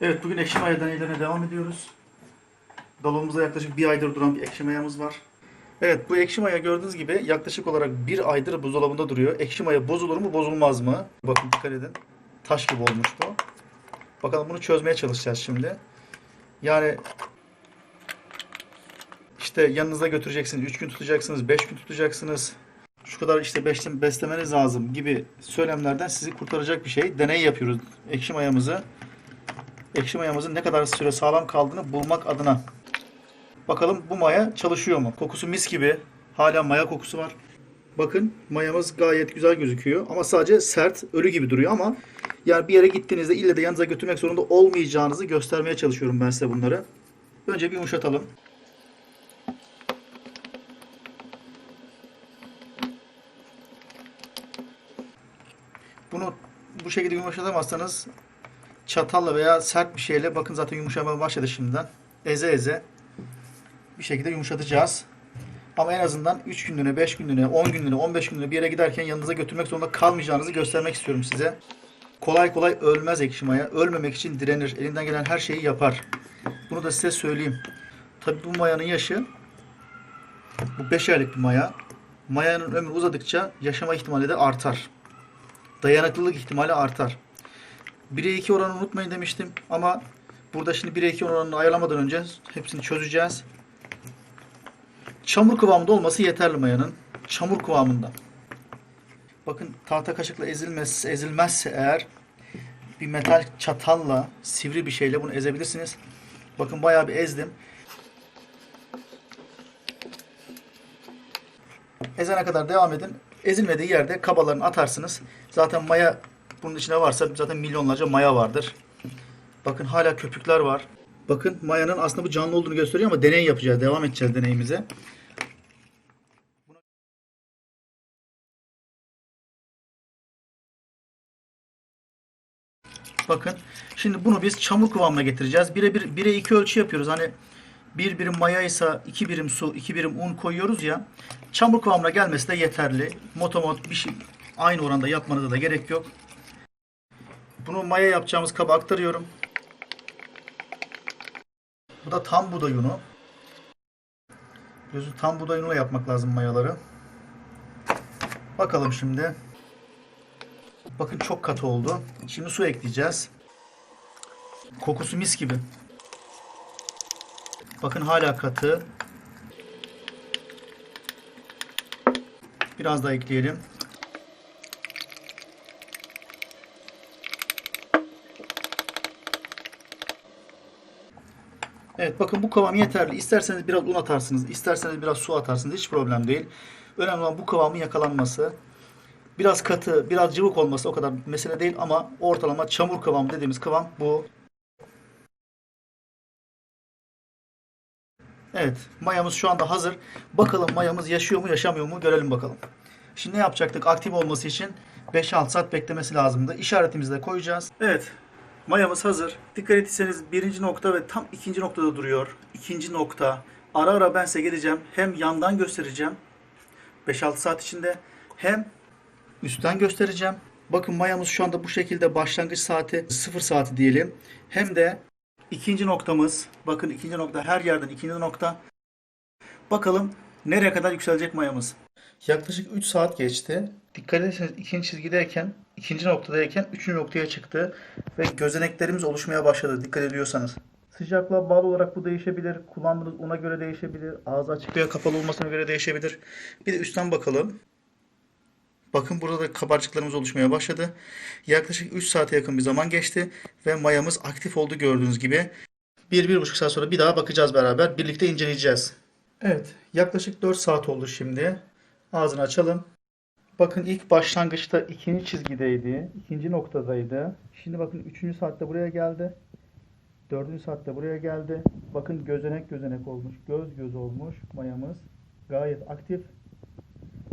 Evet bugün ekşi maya deneylerine devam ediyoruz. Dolabımızda yaklaşık bir aydır duran bir ekşi mayamız var. Evet bu ekşi maya gördüğünüz gibi yaklaşık olarak bir aydır buzdolabında duruyor. Ekşi maya bozulur mu bozulmaz mı? Bakın dikkat edin. Taş gibi olmuş bu. Bakalım bunu çözmeye çalışacağız şimdi. Yani işte yanınıza götüreceksiniz. 3 gün tutacaksınız. 5 gün tutacaksınız. Şu kadar işte besle- beslemeniz lazım gibi söylemlerden sizi kurtaracak bir şey. Deney yapıyoruz ekşi mayamızı ekşi mayamızın ne kadar süre sağlam kaldığını bulmak adına. Bakalım bu maya çalışıyor mu? Kokusu mis gibi. Hala maya kokusu var. Bakın mayamız gayet güzel gözüküyor ama sadece sert, ölü gibi duruyor ama yani bir yere gittiğinizde ille de yanınıza götürmek zorunda olmayacağınızı göstermeye çalışıyorum ben size bunları. Önce bir yumuşatalım. Bunu bu şekilde yumuşatamazsanız çatalla veya sert bir şeyle bakın zaten yumuşamaya başladı şimdiden. Eze eze bir şekilde yumuşatacağız. Ama en azından 3 günlüğüne, 5 günlüğüne, 10 günlüğüne, 15 günlüğüne bir yere giderken yanınıza götürmek zorunda kalmayacağınızı göstermek istiyorum size. Kolay kolay ölmez ekşi maya. Ölmemek için direnir. Elinden gelen her şeyi yapar. Bunu da size söyleyeyim. Tabi bu mayanın yaşı bu 5 aylık bir maya. Mayanın ömrü uzadıkça yaşama ihtimali de artar. Dayanıklılık ihtimali artar. 1'e 2 oranı unutmayın demiştim ama burada şimdi 1'e 2 oranını ayarlamadan önce hepsini çözeceğiz. Çamur kıvamında olması yeterli mayanın. Çamur kıvamında. Bakın tahta kaşıkla ezilmez, ezilmezse eğer bir metal çatalla sivri bir şeyle bunu ezebilirsiniz. Bakın bayağı bir ezdim. Ezene kadar devam edin. Ezilmediği yerde kabalarını atarsınız. Zaten maya bunun içine varsa zaten milyonlarca maya vardır. Bakın hala köpükler var. Bakın mayanın aslında bu canlı olduğunu gösteriyor ama deney yapacağız. Devam edeceğiz deneyimize. Bakın şimdi bunu biz çamur kıvamına getireceğiz. 1'e 1, 1'e 2 ölçü yapıyoruz. Hani bir birim maya ise 2 birim su, 2 birim un koyuyoruz ya. Çamur kıvamına gelmesi de yeterli. Motomot bir şey aynı oranda yapmanıza da gerek yok. Bunu maya yapacağımız kaba aktarıyorum. Bu da tam buğday unu. Gözü tam buğday unuyla yapmak lazım mayaları. Bakalım şimdi. Bakın çok katı oldu. Şimdi su ekleyeceğiz. Kokusu mis gibi. Bakın hala katı. Biraz daha ekleyelim. Evet bakın bu kıvam yeterli. İsterseniz biraz un atarsınız, isterseniz biraz su atarsınız. Hiç problem değil. Önemli olan bu kıvamın yakalanması. Biraz katı, biraz cıvık olması o kadar mesele değil ama ortalama çamur kıvamı dediğimiz kıvam bu. Evet, mayamız şu anda hazır. Bakalım mayamız yaşıyor mu, yaşamıyor mu görelim bakalım. Şimdi ne yapacaktık? Aktif olması için 5-6 saat beklemesi lazımdı. İşaretimizi de koyacağız. Evet, mayamız hazır. Dikkat ettiyseniz birinci nokta ve tam ikinci noktada duruyor. İkinci nokta. Ara ara ben size geleceğim. Hem yandan göstereceğim. 5-6 saat içinde. Hem üstten göstereceğim. Bakın mayamız şu anda bu şekilde başlangıç saati 0 saati diyelim. Hem de ikinci noktamız. Bakın ikinci nokta her yerden ikinci nokta. Bakalım nereye kadar yükselecek mayamız. Yaklaşık 3 saat geçti. Dikkat ederseniz ikinci çizgideyken, ikinci noktadayken üçüncü noktaya çıktı. Ve gözeneklerimiz oluşmaya başladı dikkat ediyorsanız. Sıcaklığa bağlı olarak bu değişebilir. Kullandığınız una göre değişebilir. Ağzı açık veya kapalı olmasına göre değişebilir. Bir de üstten bakalım. Bakın burada da kabarcıklarımız oluşmaya başladı. Yaklaşık 3 saate yakın bir zaman geçti ve mayamız aktif oldu gördüğünüz gibi. 1-1,5 saat sonra bir daha bakacağız beraber. Birlikte inceleyeceğiz. Evet, yaklaşık 4 saat oldu şimdi. Ağzını açalım. Bakın ilk başlangıçta ikinci çizgideydi. ikinci noktadaydı. Şimdi bakın üçüncü saatte buraya geldi. Dördüncü saatte buraya geldi. Bakın gözenek gözenek olmuş. Göz göz olmuş mayamız. Gayet aktif.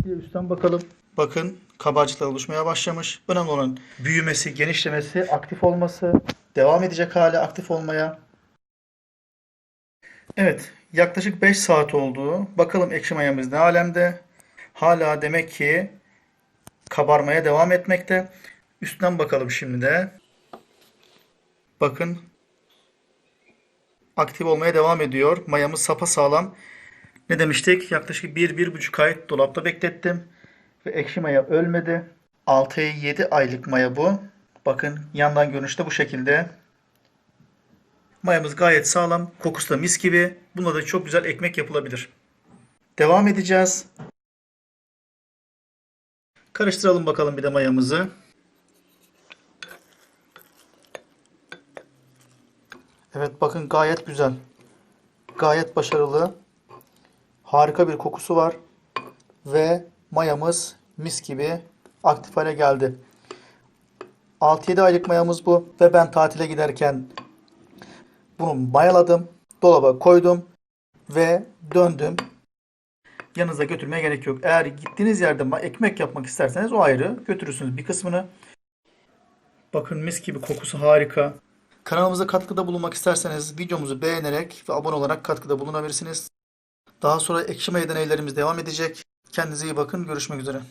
Bir üstten bakalım. Bakın kabarcıklar oluşmaya başlamış. Önemli olan büyümesi, genişlemesi, aktif olması. Devam edecek hala aktif olmaya. Evet, yaklaşık 5 saat oldu. Bakalım ekşi mayamız ne alemde. Hala demek ki kabarmaya devam etmekte. Üstten bakalım şimdi de. Bakın aktif olmaya devam ediyor. Mayamız sapa sağlam. Ne demiştik? Yaklaşık 1-1,5 ay dolapta beklettim. Ve ekşi maya ölmedi. 6-7 aylık maya bu. Bakın yandan görünüşte bu şekilde. Mayamız gayet sağlam. Kokusu da mis gibi. Bununla da çok güzel ekmek yapılabilir. Devam edeceğiz. Karıştıralım bakalım bir de mayamızı. Evet bakın gayet güzel. Gayet başarılı. Harika bir kokusu var. Ve mayamız mis gibi aktif hale geldi. 6-7 aylık mayamız bu. Ve ben tatile giderken bunu mayaladım. Dolaba koydum. Ve döndüm. Yanınıza götürmeye gerek yok. Eğer gittiğiniz yerde ekmek yapmak isterseniz o ayrı. Götürürsünüz bir kısmını. Bakın mis gibi kokusu harika. Kanalımıza katkıda bulunmak isterseniz videomuzu beğenerek ve abone olarak katkıda bulunabilirsiniz. Daha sonra ekşi maya deneylerimiz devam edecek. Kendinize iyi bakın. Görüşmek üzere.